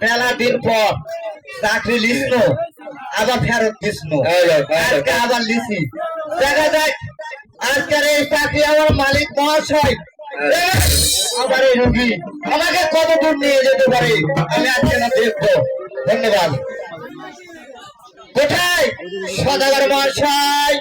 মেলা দিন পর চাকরি লিখলো আবার ফেরত দিছিল আজকে আবার লিখি। দেখা যাক আজকের এই চাকরি আমার মালিক মহাশয় আবার এই রুগী আমাকে কত দূর নিয়ে যেতে পারে? আমি আজকে না দেখব। ধন্যবাদ। কোথায়? সদাগর মহাশয়।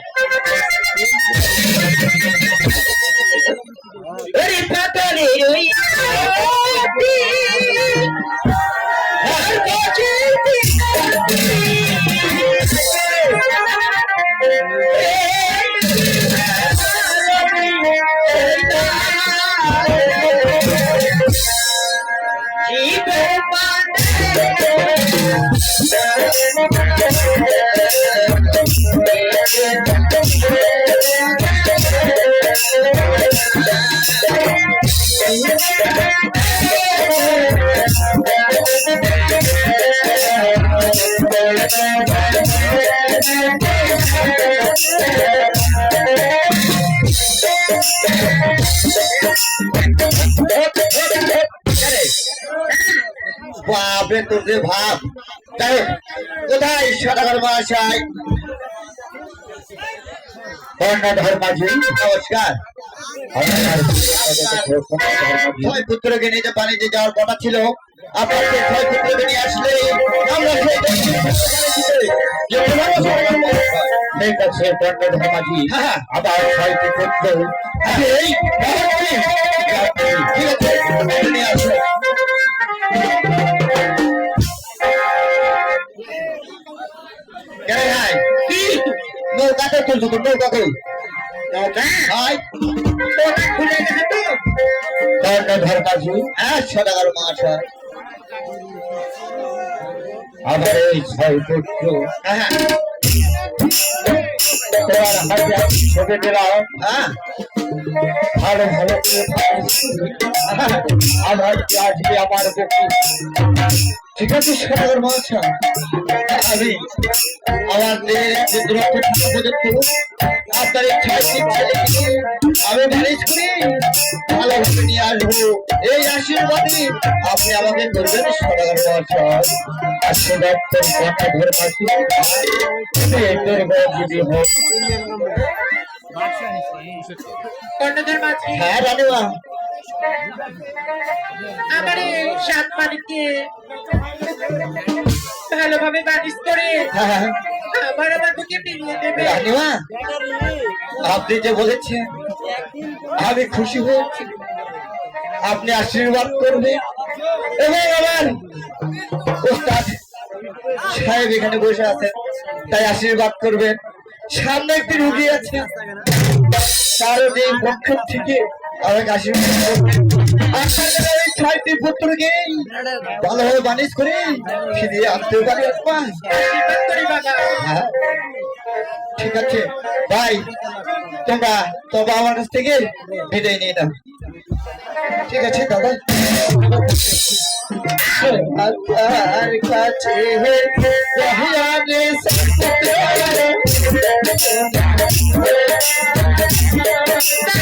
বাপরে তোর যে ভাব। হোক, কোথায় সদাগর মহাশয়? কর্ণধর মাঝি নমস্কার। ছয় পুত্রকে নিয়ে যে যাওয়ার কথা ছিল। আপনার সেই ছয় পুত্রকে নিয়ে আসলে আমরা সেই যে প্রধান সদাগর মহাশয়। ঠিক আছে কর্ণধর হ্যাঁ, আবার ছয়টি পুত্র। এই ঠিক আছে নিয়ে আসো। কেন ভাই? নৌকাতে তুলছো তো নৌকা তো কর্ণধর মাঝি হ্যাঁ আবার এই ছয় পুত্র ভালো ভালো। আমার আজকে আমার ঠিক আছে সদাগর মহাশয় আমি আমার থাকা পর্যন্ত আপনার আমি ম্যানেজ করি ভালোভাবে নিয়ে আসব। এই আশীর্বাদে আপনি আমাকে করবেন আশীর্বাদ তোর হ্যাঁ রানীমা। আমার এই সাত মালিককে ভালোভাবে বানিশ করে আপনি যে বলেছেন, আমি খুশি হয়েছি। আপনি আশীর্বাদ করবেন। এবং আমার ওস্তাদ সাহেব এখানে বসে আছেন, তাই আশীর্বাদ করবেন। সামনে একটি রুগী আছে। তারও যে পক্ষ থেকে আমাকে আশীর্বাদ করবেন। সাহেবটি পুত্রকে হয়ে বানিজ করে ফিরিয়ে আসতে পারি হ্যাঁ, ঠিক আছে। ভাই, তোমরা তোমরা আমার কাছ থেকে বিদায় নিয়ে নাও। ঠিক আছে, দাদা? আর কাছে হে সহিয়ানে সত্য সত্যি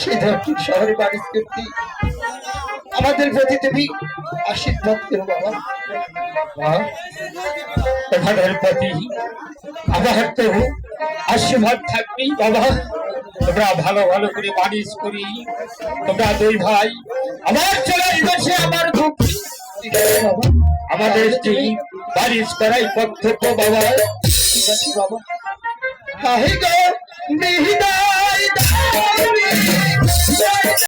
সেই ধরটির শহরে বাণিজ্য করতে আমাদের প্রতি তুমি আশীর্বাদ করো বাবা তোমাদের প্রতি আমার তো আশীর্বাদ থাকবেই বাবা তোমরা ভালো ভালো করে বারিশ করি। তোমরা দুই ভাই, আমার চলে বসে আমার দুঃখ আমাদের বারিশ করাই কর্তব্য বাবা। বাবা